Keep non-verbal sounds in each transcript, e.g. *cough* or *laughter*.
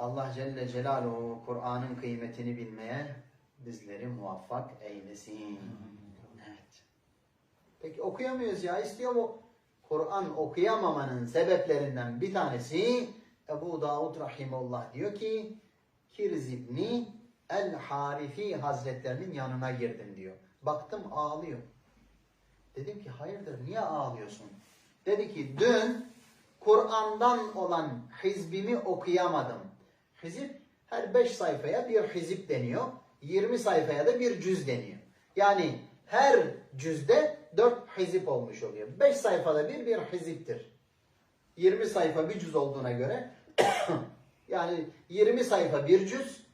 Allah Celle Celaluhu Kur'an'ın kıymetini bilmeye bizleri muvaffak eylesin. Evet. Peki okuyamıyoruz ya. İstiyor mu? Kur'an okuyamamanın sebeplerinden bir tanesi Ebu Davud Rahimullah diyor ki Kirz İbni El Harifi Hazretlerinin yanına girdim diyor. Baktım ağlıyor. Dedim ki hayırdır niye ağlıyorsun? Dedi ki dün Kur'an'dan olan hizbimi okuyamadım. Hizip her 5 sayfaya bir hizip deniyor. 20 sayfaya da bir cüz deniyor. Yani her cüzde 4 hizip olmuş oluyor. 5 sayfada bir bir hiziptir. 20 sayfa bir cüz olduğuna göre *coughs* yani 20 sayfa bir cüz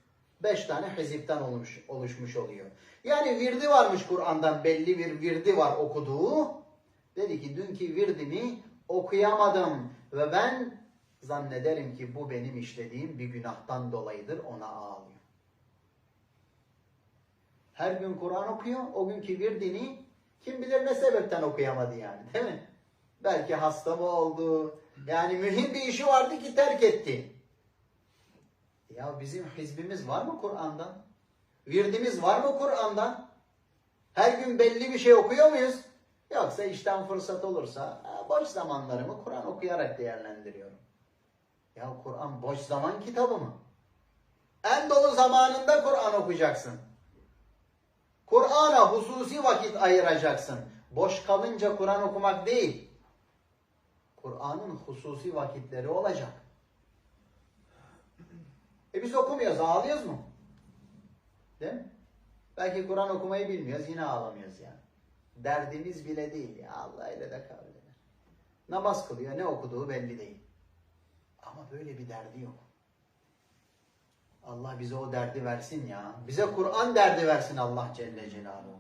5 tane hizipten olmuş, oluşmuş oluyor. Yani virdi varmış Kur'an'dan belli bir virdi var okuduğu. Dedi ki dünkü virdimi okuyamadım ve ben zannederim ki bu benim işlediğim bir günahtan dolayıdır ona ağlıyor. Her gün Kur'an okuyor. O günkü virdini kim bilir ne sebepten okuyamadı yani değil mi? Belki hasta mı oldu? Yani mühim bir işi vardı ki terk etti. Ya bizim hizbimiz var mı Kur'an'dan? Virdimiz var mı Kur'an'dan? Her gün belli bir şey okuyor muyuz? Yoksa işten fırsat olursa ha, boş zamanlarımı Kur'an okuyarak değerlendiriyorum. Ya Kur'an boş zaman kitabı mı? En dolu zamanında Kur'an okuyacaksın. Kur'an'a hususi vakit ayıracaksın. Boş kalınca Kur'an okumak değil. Kur'an'ın hususi vakitleri olacak. E biz okumuyoruz, ağlıyoruz mu? Değil mi? Belki Kur'an okumayı bilmiyoruz, yine ağlamıyoruz yani. Derdimiz bile değil ya. Allah ile de kabul eder. Namaz kılıyor, ne okuduğu belli değil. Ama böyle bir derdi yok. Allah bize o derdi versin ya. Bize Kur'an derdi versin Allah Celle Celaluhu.